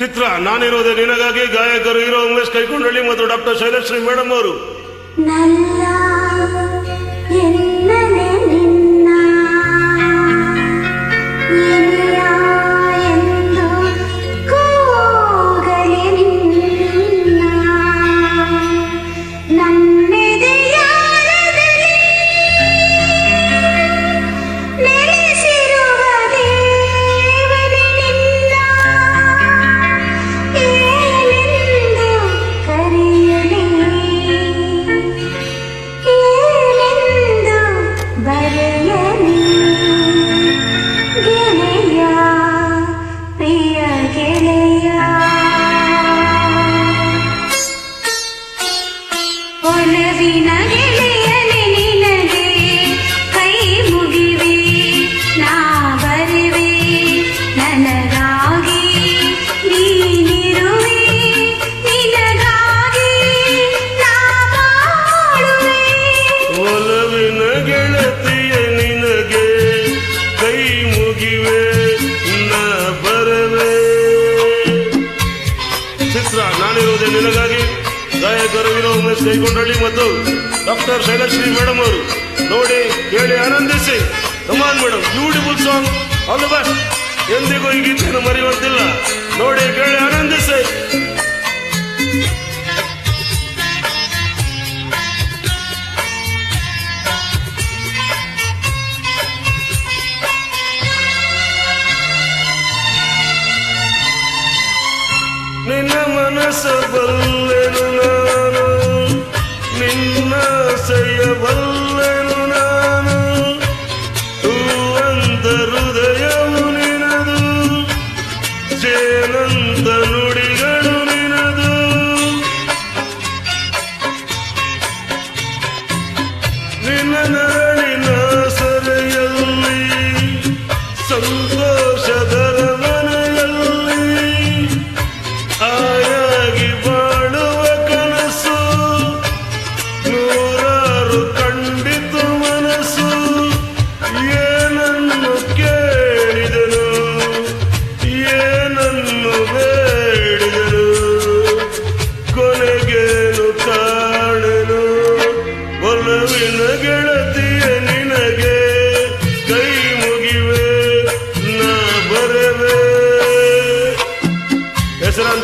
ಚಿತ್ರ ನಾನಿರೋದೆ ನಿನಗಾಗಿ ಗಾಯಕರು ಹೀರೋ ಉಮೇಶ್ ಕೈಕೊಂಡಳ್ಳಿ ಮತ್ತು ಡಾಕ್ಟರ್ ಶೈಲಶ್ರೀ ಮೇಡಮ್ ಅವರು. ಹೀರೋ ಉಮೇಶ್ ಕೈಕೊಂಡಳ್ಳಿ ಮತ್ತು ಡಾಕ್ಟರ್ ಶೈಲಶ್ರೀ ಮೇಡಮ್ ಅವರು ನೋಡಿ, ಕೇಳಿ, ಆನಂದಿಸಿ. Come on madam beautiful song all the best ಎಂದಿಗೂ ಈ ಗೀತೆಯನ್ನು ಮರೆಯುವಂತಿಲ್ಲ. ನೋಡಿ, ಕೇಳಿ, ಆನಂದಿಸಿ. ನಿನ್ನ ಮನಸ್ಸು ಬಲ್ಲೆನು ಬಲ್ಲೆನು ನಾನು. ಹೂವಂತ ಹೃದಯವು ನಿನದು. ಜೇನಂತ ನುಡಿಗಳು ನಿನದು.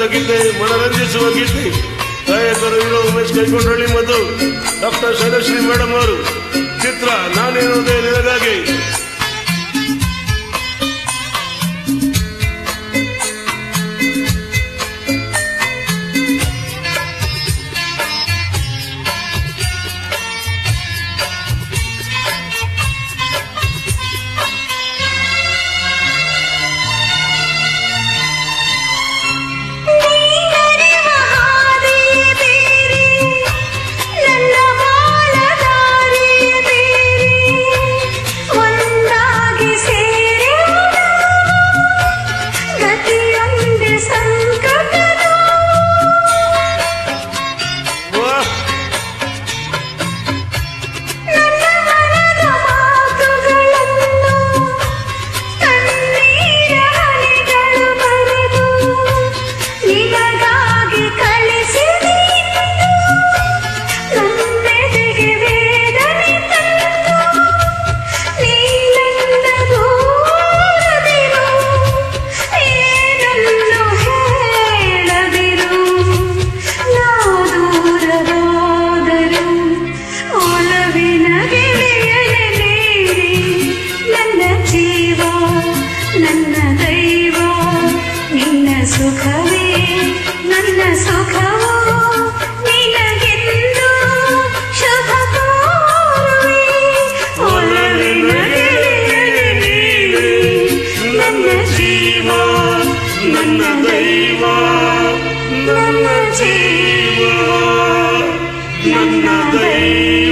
ಹೆಸರಾಂತ ಗೀತೆ ಮನರಂಜಿಸುವ ಗೀತೆ ಗಾಯಕರು ಇರೋ ಉಮೇಶ್ ಕೈಕೊಂಡಳ್ಳಿ ಮತ್ತು ಡಾಕ್ಟರ್ ಶೈಲಶ್ರೀ ಮೇಡಮ್ ಅವರು. ಚಿತ್ರ ನಾನಿರುವುದೇ ನಿನಗಾಗಿ. ನನ್ನ ಜೀವ ನನ್ನ ದೈವ